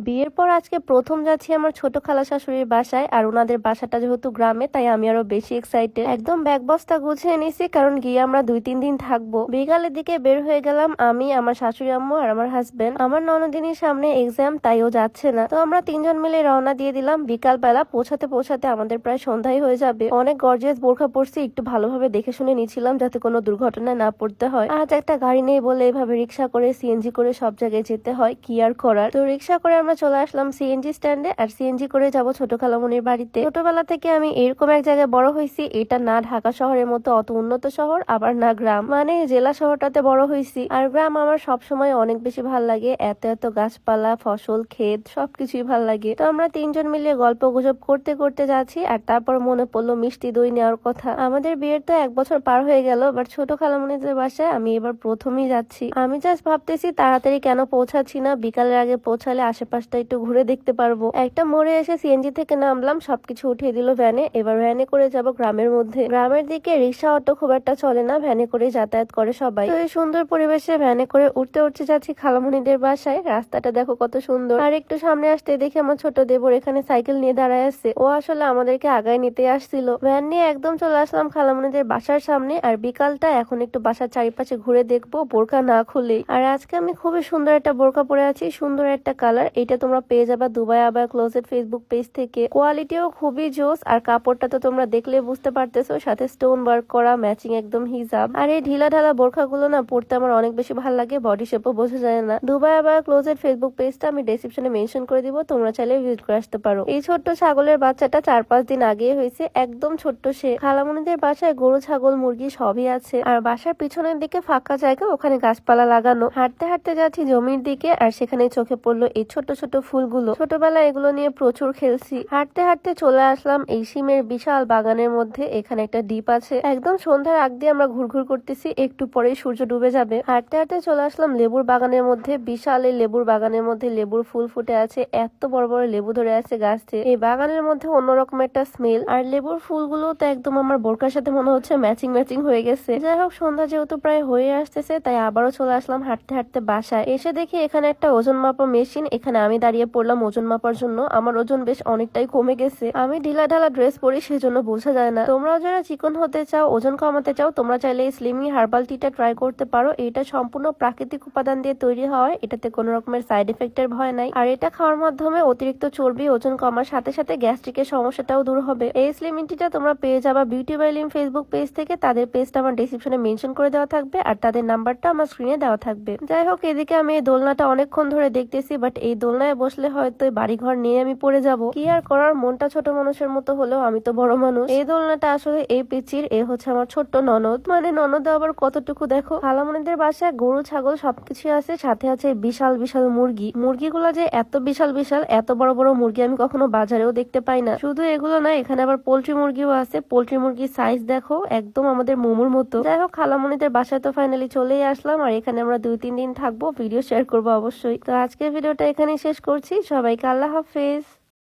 বিয়ের পর আজকে প্রথম যাচ্ছি আমার ছোট খালা শাশুড়ির বাসায়, আর ওনাদের বাসাটা যেহেতু গ্রামে, তাই আমি আরও বেশি এক্সাইটেড একদম ব্যাগ বস্তা গুছিয়ে নিছি, কারণ গিয়ে আমরা দুই তিন দিন থাকব। বিকালের দিকে বের হয়ে গেলাম আমি, আমার শাশুড়ি আম্মু আর আমার হাজবেন্ড আমার ননদিনীর সামনে এক্সাম তাই ও যাচ্ছে না। তো আমরা তিনজন মিলে রওনা দিয়ে দিলাম। বিকাল বেলা পৌঁছাতে পৌঁছাতে আমাদের প্রায় সন্ধ্যায় হয়ে যাবে। অনেক গর্জিয়াস বোরখা পড়ছি একটু ভালোভাবে দেখে শুনে নিছিলাম যাতে কোনো দুর্ঘটনায় না পড়তে হয়। আজ একটা গাড়ি নেই বলে এভাবে রিক্সা করে সিএনজি করে সব জায়গায় যেতে হয়, কি আর করার? তো রিক্সা করে আমরা চলে আসলাম সিএনজি স্ট্যান্ডে আর সিএনজি করে যাব ছোট খালামনির বাড়িতে। ছোটবেলা থেকে আমি এরকম এক জায়গায় বড় হয়েছি, এটা না ঢাকা শহরের মতো অত উন্নত শহর, আবার না গ্রাম। মানে জেলা শহরটাতে বড় হয়েছি, আর গ্রাম আমার সব সময় অনেক বেশি ভালো লাগে। এত এত গাছপালা, ফসল, ক্ষেত, সবকিছুই ভালো লাগে। তো আমরা তিনজন মিলে গল্প গুজব করতে করতে যাচ্ছি, আর তারপর মনে পড়ল মিষ্টি দই নেওয়ার কথা। আমাদের বিয়ের তো এক বছর পার হয়ে গেল বাট ছোট খালামনিদের বাসায় আমি এবার প্রথমেই যাচ্ছি। আমি জাস্ট ভাবতেছি তাড়াতাড়ি কেন পৌঁছাচ্ছি না, বিকালের আগে পৌঁছালে আশেপাশটা একটু ঘুরে দেখতে পারব। একটা মোড়ে এসে সিএনজি থেকে নামলাম, সবকিছু উঠিয়ে দিল ভ্যানে এবার ভ্যানে করে যাব গ্রামের মধ্যে। গ্রামের দিকে রিক্সা অটো খুব একটা চলে না ভ্যানে করে যাতায়াত করে সবাই। তো এই সুন্দর পরিবেশে ভ্যানে করে উঠতে উঠতে যাচ্ছি খালামণিদের বাসায়। রাস্তাটা দেখো কত সুন্দর। আর একটু সামনে আসতে দেখি আমার ছোট দেবর এখানে সাইকেল নিয়ে দাঁড়ায় আছে। ও আসলে আমাদেরকে আগায় নিতে আসছিল। ভ্যান নিয়ে একদম চলে আসলাম খালামণিদের বাসার সামনে। আর বিকালটা এখন একটু বাসার চারিপাশে ঘুরে দেখব বোরকা না খুলেই আর আজকে আমি খুবই সুন্দর একটা বোরকা পরে আছি, সুন্দর একটা কালার এটা তোমরা পেয়ে যাবা দুবাই আবার ক্লোজেট ফেসবুক পেজ থেকে। কোয়ালিটিও খুবই জোস, আর কাপড়টা তো তোমরা দেখলে বুঝতে পারতেছো, সাথে স্টোন ওয়ার্ক করা ম্যাচিং একদম হিজাব। আর এই ঢিলা ঢালা বোরখা গুলো না পড়তে আমার অনেক বেশি ভালো লাগে বডি শেপও বোঝা যায় না। দুবাই আবার ক্লোজেট ফেসবুক পেজটা আমি ডেসক্রিপশনে মেনশন করে দিব, তোমরা চাইলে ভিজিট করে আসতে পারো। এই ছোট্ট ছাগলের বাচ্চাটা চার পাঁচ দিন আগে হয়েছে, একদম ছোট্ট সে। খালামুনিদের বাসায় গরু, ছাগল, মুরগি সবই আছে, আর বাসার পিছনের দিকে ফাঁকা জায়গা, ওখানে গাছপালা লাগানো। হাঁটতে হাঁটতে যাচ্ছি জমির দিকে, আর সেখানে চোখে পড়ল এই ছোট ছোট ফুলগুলো। ছোটবেলায় এগুলো নিয়ে প্রচুর খেলছি। হাঁটতে হাঁটতে চলে আসলাম এই সিমের বিশাল বাগানের মধ্যে। এখানে একটা ডিপ আছে। একদম সন্ধ্যার আগ দিয়ে আমরা ঘুরঘুর করতেছি। একটু পরেই সূর্য ডুবে যাবে। হাঁটতে হাঁটতে চলে আসলাম লেবুর বাগানের মধ্যে। বিশাল এই লেবুর বাগানের মধ্যে লেবুর ফুল ফুটে আছে। এত বড় বড় লেবু ধরে আছে গাছে এই বাগানের মধ্যে অন্যরকম একটা স্মেল। আর লেবুর ফুলগুলো তো একদম আমার বোরকার সাথে মনে হচ্ছে ম্যাচিং ম্যাচিং হয়ে গেছে। যাই হোক, সন্ধ্যা যেহেতু প্রায় হয়ে আসতেছে, তাই আবারও চলে আসলাম হাঁটতে হাঁটতে বাসায়। এসে দেখি এখানে একটা ওজন মাপা মেশিন। এখানে আমি দাঁড়িয়ে পড়লাম ওজন মাপার জন্য। আমার ওজন বেশ অনেকটাই কমে গেছে। আমি ঢিলা ঢালা ড্রেস পরি, সেজন্য বোঝা যায় না। তোমরাও যারা চিকন হতে চাও, ওজন কমাতে চাও, তোমরা চাইলে এই স্লিমি হার্বাল টিটা ট্রাই করতে পারো। এটা সম্পূর্ণ প্রাকৃতিক উপাদান দিয়ে তৈরি হয়। এটাতে কোনো রকমের সাইড এফেক্টের ভয় নাই। আর এটা খাওয়ার মাধ্যমে অতিরিক্ত চর্বি, ওজন কমার সাথে সাথে গ্যাস্ট্রিকের সমস্যাটাও দূর হবে। এই স্লিমিং টিটা তোমরা পেয়ে যাবা বিউটি বাইলিম ফেসবুক পেজ থেকে। তাদের পেজটা আমার ডিসক্রিপশনে মেনশন করে দেওয়া থাকবে আর তাদের নাম্বারটা আমার স্ক্রিনে দেওয়া থাকবে। যাই হোক, এদিকে আমি এই দোলনাটা অনেকক্ষণ ধরে দেখতেছি বাট এই দোলনায় বসলে হয়তো এই বাড়িঘর নিয়ে আমি পড়ে যাব। কি আর করার? মনটা ছোট মানুষের মতো হলেও আমি তো বড় মানুষ। এই দোলনাটা আসলে এই পিচির, এ হচ্ছে আমার ছোট্ট ননদ। মানে ননদ আবার কতটুকু দেখো? খালামনিদের বাসায় গরু, ছাগল সবকিছু আছে, সাথে আছে বিশাল বিশাল মুরগি। মুরগিগুলো যে এত বিশাল বিশাল, এত বড় বড় মুরগি আমি কখনো বাজারেও দেখতে পাই না। শুধু এগুলো না এখানে আবার পোল্ট্রি মুরগিও আছে। পোল্ট্রি মুরগির সাইজ দেখো, একদম আমাদের মোমোর মতো। যাই হোক খালামনিদের বাসায় তো ফাইনালি চলেই আসলাম। আর এখানে আমরা দুই, তিন দিন থাকব। ভিডিও শেয়ার করব অবশ্যই। তো আজকের ভিডিওটা এখানেই শেষ করছি। সবাইকে আল্লাহ হাফেজ।